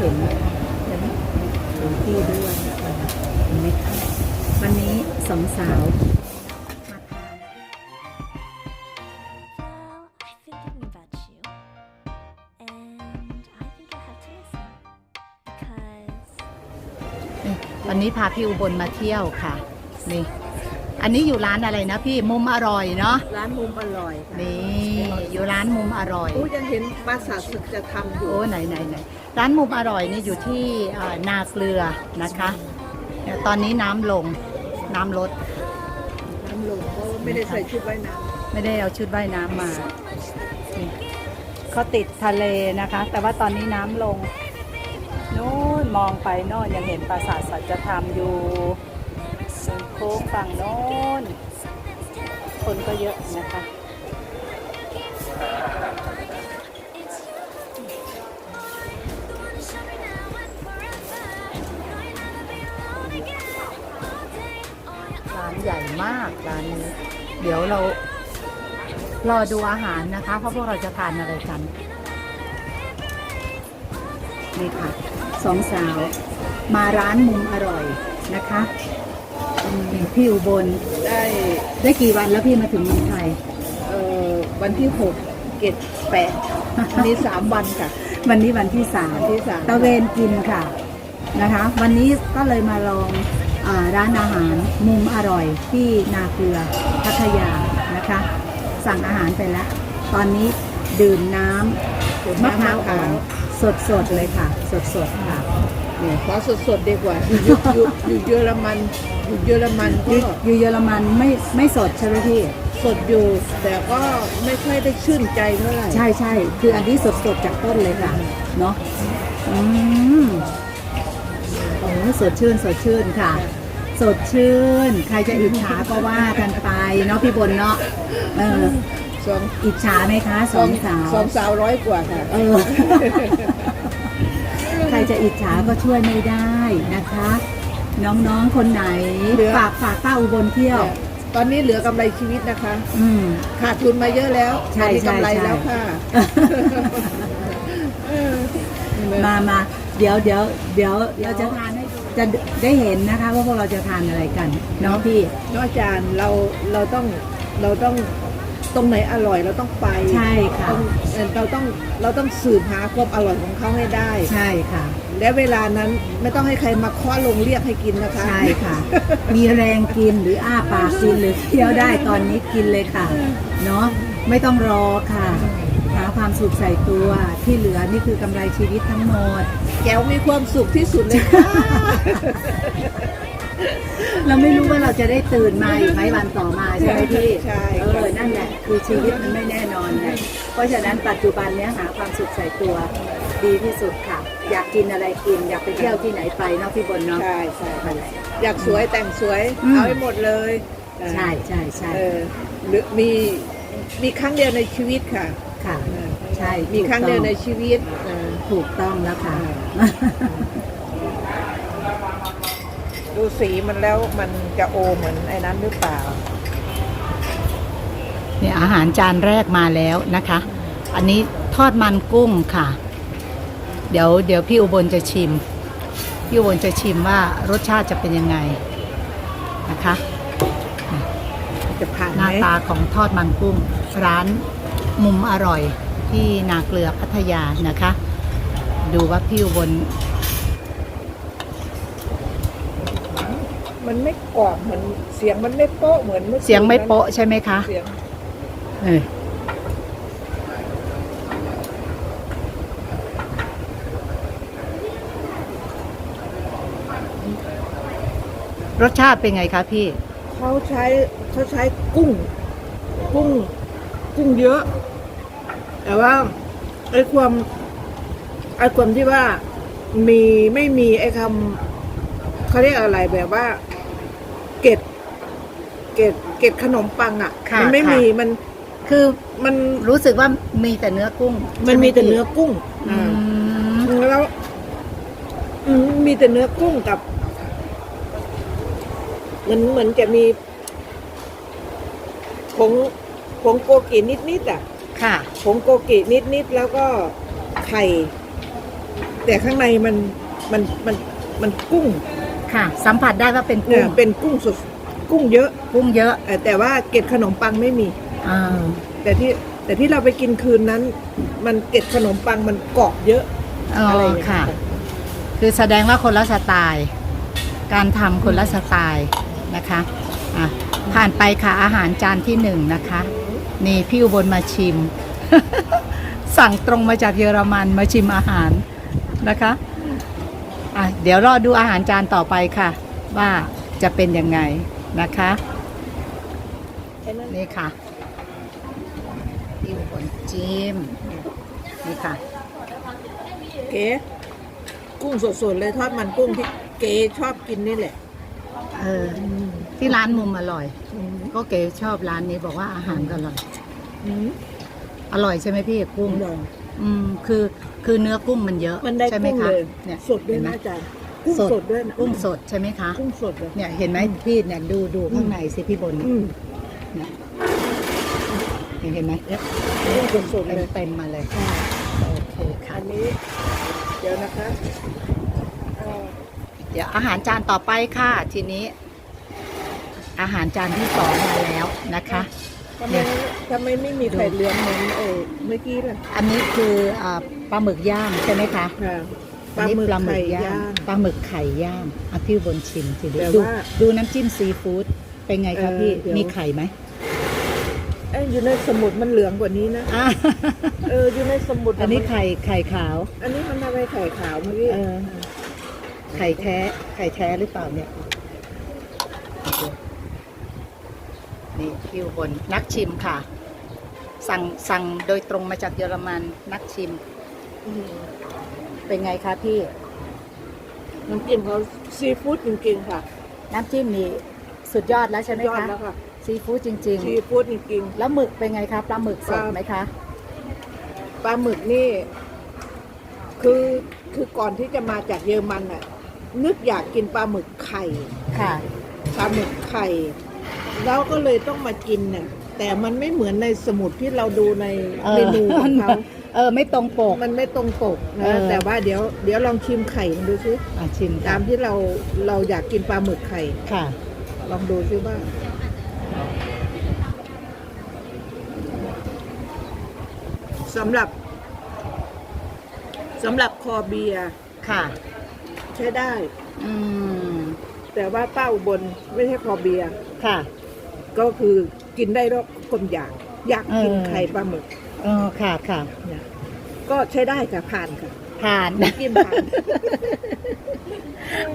เห็นนะคะเห็นถึงที่ด้วยเห็นไหมคะวันนี้สองสาวมาทาน Well, I've been thinking about you, and I think I have to listen because วันนี้พาพี่อุบลมาเที่ยวค่ะ นี่ อันนี้อยู่ร้านอะไรนะพี่มุมอร่อยเนาะร้านมุมอร่อยค่ะนี่อยู่ร้านมุมอร่อยอู้ยังเห็นปราสาทศึกจะทำอยู่โอ้ไหนไหนไหน ร้านมุมอร่อยนี่อยู่ที่เอ่อนาเกลือนะคะแต่ตอนนี้น้ำลงน้ำลดน้ำลงเพราะว่าไม่ได้ใส่ชุดว่ายน้ไม่ได้เอาชุดว่ายน้ำมานี่เขาติดทะเลนะคะ แต่ว่าตอนนี้น้ำลงนู้นมองไปโน่นยังเห็นปราสาทสัจธรรมอยู่ส่วนโค้งฝั่งโน้น คนก็เยอะนะคะ ใหญ่มากร้านนี้ เดี๋ยวเรารอดูอาหารนะคะ เพราะพวกเราจะทานอะไรกันนี่ค่ะสองสาว มาร้านมุมอร่อยนะคะอืมพี่อุบลำได้ได้กี่วันแล้วพี่มาถึงเมืองไทยเอ่อวันที่หกเกตแปดมีสามวันค่ะ วันนี้วันที่สามวันที่สามตะเวนกินค่ะนะคะ วันนี้ก็เลยมาลองอา ร้านอาหารมุมอร่อยที่นาเกลือพัทยานะคะ สั่งอาหารไปแล้ว ตอนนี้ดื่มน้ำมะพร้าวอ่อนสดๆเลยค่ะ สดๆค่ะเนี่ยขอสดๆดีกว่าอยู่อยู่อยู่เยอรมันอยู่เยอรมันอก็ยู่อยู่เยอรมันไม่ไม่สดใช่ไหมพี่สดอยู่แต่ก็ไม่ค่อยได้ชื่นใจเท่าไหร่ใช่ใช่คืออันนี้สดสดๆจากต้นเลยค่ะ เนาะอืมโอ้ สดชื่นสดชื่นค่ะ สดชื่น ใครจะอิจฉาก็ว่ากันไปเนาะพี่บนเนาะเออสองอิจฉาไหมคะสองสาวสองสาวร้อยกว่าค่ะเออใครจะอิจฉาก็ช่วยไม่ได้นะคะ น้องๆคนไหนเหลือฝากฝากป้าอุบลเที่ยว ตอนนี้เหลือกำไรชีวิตนะคะ อืมขาดทุนมาเยอะแล้วใช่ตอนนี้ใช่กำไรใช่แล้วค่ะมามาเดี๋ยวเดี๋ยวเดี๋ยวเราจะทานให้ จะได้เห็นนะคะว่าพวกเราจะทานอะไรกันเนาะพี่นอกจากเราเราต้องเราต้องตรงไหนอร่อยเราต้องไปใช่ค่ะ ต้องเอ่อเราต้องเราต้องสืบหาความอร่อยของเขาให้ได้ ใช่ค่ะ และเวลานั้นไม่ต้องให้ใครมาเคาะลงเรียกให้กินนะคะ ใช่ค่ะ มีแรงกินหรืออ้าปากกินหรือเคี้ยวได้ตอนนี้กินเลยค่ะ เนาะไม่ต้องรอค่ะหา ความสุขใส่ตัวที่เหลือนี่คือกำไรชีวิตทั้งหมด แก้วมีความสุขที่สุดเลยค่ะ เราไม่รู้ว่าเราจะได้ตื่นมาอีกไหมวันต่อมาใช่ไหมพี่ใช่เออนั่นแหละคือชีวิตมันไม่แน่นอนนะเพราะฉะนั้นปัจจุบันเนี้ยหาความสุขใส่ตัวดีที่สุดค่ะ อยากกินอะไรกิน อยากไปเที่ยวที่ไหนไปเนาะพี่บนเนาะใช่ใช่นั่นแหละอยากสวยแต่งสวยอืมเอาให้หมดเลย ใช่ใช่ใช่เออหรือมีมีครั้งเดียวในชีวิตค่ะ ค่ะเออใช่ มีครั้งเดียวในถูกชีวิตเออต้องถูกต้องแล้วค่ะ ดูสีมันแล้วมันจะโอเหมือนไอ้นั้นหรือเปล่า เนี่ยอาหารจานแรกมาแล้วนะคะ อันนี้ทอดมันกุ้งค่ะ เดี๋ยวเดี๋ยวพี่อุบลจะชิม พี่อุบลจะชิมว่ารสชาติจะเป็นยังไงนะคะ จะผ่านหไหมน้าตาของทอดมันกุ้งร้าน มุมอร่อยที่นาเกลือพัทยานะคะ ดูว่าพี่อุบลมันไม่กรอบเหมือนเสียงมันไม่โป๊ะเหมือนเมื่อคืนเสียงไม่โป๊ะใช่ไหมคะเสียงเออรสชาติเป็นไงคะพี่ เขาใช้เขาใช้กุ้ง กุ้ง กุ้งเยอะ แต่ว่าไอ้ความไอ้ความที่ว่ามีไม่มีไอ้คำเขาเรียกอะไรแบบว่า เกล็ดเกล็ดเกล็ดขนมปังอะค่ะมัไม่ค่ะ มีมันคือมันรู้สึกว่ามีแต่เนื้อกุ้งมันมีแต่ใช่ไหเนื้อกุ้งอือ่า มแล้วอืมมีแต่เนื้อกุ้งกับเหมือนเหมือนจะมีผง ผงโกกินิดนิดๆอะค่ะ ผงโกกินิดนิดๆแล้วก็ไข่ แต่ข้างในมันมันมันมันกุ้งค่ะ สัมผัสได้ว่าเป็นเนี่กุ้งเป็นกุ้งสดกุ้งเยอะกุ้งเยอะเอ่อแต่ว่าเกล็ดขนมปังไม่มี อ่าแต่ที่แต่ที่เราไปกินคืนนั้น มันเกล็ดขนมปังมันเกาะเยอะอ๋ออะไรอย่างเงี้ยค่ะ คือแสดงว่าคนละสไตล์ การทำคนละสไตล์นะคะอะผ่านไปค่ะอาหารจานที่หนึ่งนะคะ นี่พี่อุบลมาชิม สั่งตรงมาจากเยอรมันมาชิมอาหารนะคะอะเดี๋ยวรอดูอาหารจานต่อไปค่ะ ว่าจะเป็นยังไงนะคะนี่ค่ะพี่อุบลจิ้มนี่ค่ะเก๋กุ้งสดๆเลยทอดมันกุ้งที่เก๋ชอบกินนี่แหละเออที่ร้านมุมอร่อย ก็เก๋ชอบร้านนี้บอกว่าอาหารก็อร่อย อืมอร่อยใช่ไหมพี่กุ้งอร่อยอืมคือคือเนื้อกุ้งมันเยอะมันได้ใช่ไหมกุ้งคะเลยเนี่ยสดด้วยเห็นไหมนะอาจารย์กุ้งสดด้วยนะกุ้งสดใช่ไหมคะกุ้งสดเลยเนี่ยเห็นไหมพี่เนี่ยดูดูข้างในสิพี่บนอืมเห็นไหมกุ้งสดๆเต็เลมยเต็มมาเลยค่ะโอเคค่ะอันนี้ เดี๋ยวนะคะเอ่อเดี๋ยวอาหารจานต่อไปค่ะทีนี้ อาหารจานที่สองมาแล้วนะคะ ทำไมเนี่ยทำไมไม่มีไข่เหลืองเหมือนเออเมื่อกี้ล่ะอันนี้คืออ่าปลาหมึกย่างใช่ไหมคะค่ะปอัลานนี้หมึกปลาหมึไข่กย่าย่างงปลาหมึกไข่ย่างอะพี่บนชิมทีเดียแต่วดูว่าดูน้ำจิ้มซีฟู้ดเป็นไงคะเออพี่เดี๋ยวมีไข่ไหมเอ้ยอยู่ในสมุดมันเหลืองกว่านี้นะอะเอออยู่ในสมุดอันนี้มัไข่ไข่ขาว อันนี้มันอะไรไข่ขาวเมื่อกี้เออไข่แท้ไข่แท้หรือเปล่าเนี่ย นี่พี่อุบนนักชิมค่ะ สั่งสั่งโดยตรงมาจากเยอรมันนักชิมมเป็นไงคะพี่ น้ำจิ้มเขาซีฟู้ดจริงๆค่ะ น้ำจิ้มนี่สุดยอดแล้วใช่ไหมยอดคะ แล้วค่ะ ซีฟู้ดจริง ซีฟู้ดจริง ๆ แล้วหมึกเป็นไงคะปลาหมึกสดไหมคะๆปลาหมึกนี่ คือคือก่อนที่จะมาจากเยอรมันน่ะ นึกอยากกินปลาหมึกไข่ ค่ะ ปลาหมึกไข่ แล้วก็เลยต้องมากินน่ะแต่มันไม่เหมือนในสมุดที่เราดูในเออเมนูของเขา เออไม่ตรงปก มันไม่ตรงปกเอนะอ แต่ว่าเดี๋ยวเดี๋ยวลองชิมไข่มันดูซิอะชิมตามที่เราเราอยากกินปลาหมึกไข่ ค่ะ ลองดูซิว่าสำหรับสำหรับคอเบียร์ค่ะ ใช้ได้ อืมแต่ว่าป้าอุบลไม่ใช่คอเบียร์ค่ะ ก็คือกินได้รอบคนอยากอยากกินเออไข่ปลาหมึก เออค่ะค่ะเนี่ยก็ใช้ได้ค่ะผ่านค่ะผ่าน กินผ่าน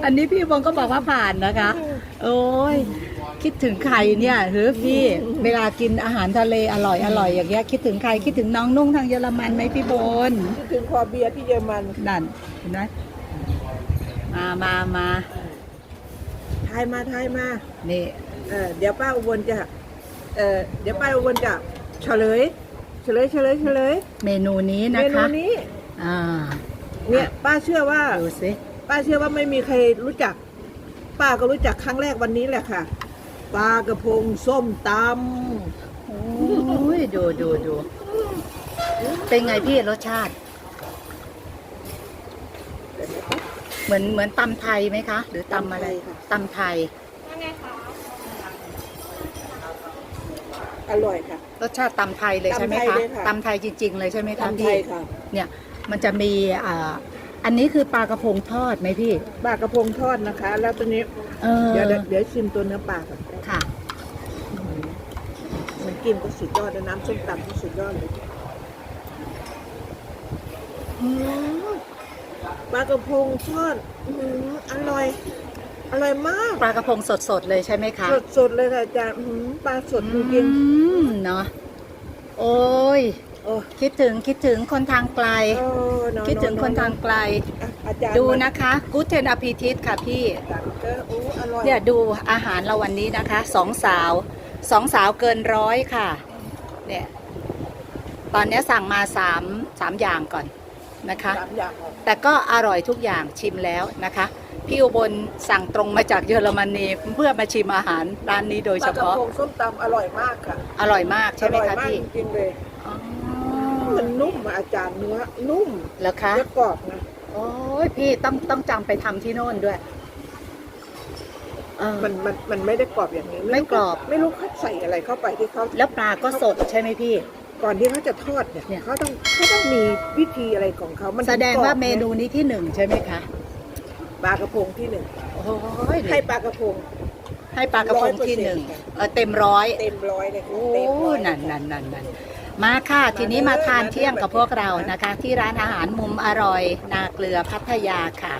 อันนี้พี่บงก็บอกว่าผ่านนะคะ โอ้ยคิดถึงใครเนี่ยหรือพี่เวลากินอาหารทะเลอร่อยอร่อยอย่างเงี้ยคิดถึงใครคิดถึงน้องนุ่งทางเยอรมันไหมพี่บนคิดถึงคอเบียร์ที่เยอรมันนั่นเห็นไหมมามามาทายมาทายมานี่ เออเดี๋ยวป้าอุบลจะเออเดี๋ยวป้าอุบลจะเฉลย เฉลยเฉลยเฉลยเมนูนี้เมนะนูคะนี้ อ่าเนี่ยป้าเชื่อว่า ดูสิป้าเชื่อว่าไม่มีใครรู้จัก ป้าก็รู้จักครั้งแรกวันนี้แหละค่ะปลากระพงส้มตโอ้ยดูดูดูเป็นไงพี่รสชาติ เหมือนเหมือนตำไทยไหมคะ หรือตำอะไรตำไทย อร่อยค่ะ รสชาติตำไทยเลยใช่ไหมตำไทยคะเลยค่ะ ตำไทยจริง ๆ เลยใช่ไหมคะตำไทพี่ยค่ะเนี่ยมันจะมีอ่าอันนี้คือปลากระพงทอดไหมพี่ ปลากระพงทอดนะคะ แล้วตัวนี้เออเดี๋ยวเดี๋ยวเดี๋ยวชิมตัวเนื้อปลาก่อนค่ะ มันกินก็สุดยอดเลยน้ำส้มตำก็สุดยอดเลยอืมปลากระพงทอดอืมอร่อย อร่อยมากปลากระพงสดๆเลยใช่ไหมคะ สดสดๆเลยค่ะอาจารย์อืมปลาสดจอืริงมเนาะโอ้ย ๆโอ้คิดถึงคิดถึงคนทางไกล โอ้นอนคิดถึงคนทางไกล อะอาจารย์ดูมานะคะกูเทนอพีทิสค่ะพี่ ตักเกอร์โอ้อร่อยเนี่ยดูอาหารเราวันนี้นะคะสองสาวสองสาวเกินร้อยค่ะเนี่ยตอนนี้สั่งมาสามสามอย่างก่อนนะคะ สามอย่างค่ะแต่ก็อร่อยทุกอย่างชิมแล้วนะคะ พี่อุบลสั่งตรงมาจากเยอรมนีเพื่อมาชิมอาหารร้านนี้โดยปเฉลากระพาะพงส้มตำอร่อยมากค่ะอร่อยมากใช่ไหมอร่อยคะมากพี่จริงๆเลยอ๋อมันนุ่มอะอาจารย์เนื้อนุ่มแล้วคะ และกรอบนะโโอ้ยพี่ต้องต้องจำไปทำที่โน่นด้วยเออ มันมันมันไม่ได้กรอบอย่างนี้ไม่กรอบ ไม่รู้เขาใส่อะไรเข้าไปที่เขาแล้วปลาก็สดใช่ไหมพี่ ก่อนที่เขาจะทอดเนี่ยเนี่ย เขาต้องเขาต้องมีวิธีอะไรของเขามันถึแสดงว่ากรอบเมนูนี้ที่หนึ่งใช่ไหมคะ ปลากระพงที่หนึ่งโอ้ยให้ปลากระพง ให้ปลากระพงที่หนึ่ง100%เออเต็มร้อยเต็มร้อยเลยค่ะโอ้เต็มร้อยนั่นนั่นนั่นนั่นมาค่ะ ทีนี้มาทานเที่ยงกับพวกเรานะคะ ที่ร้านอาหารมุมอร่อย นาเกลือพัทยาค่ะ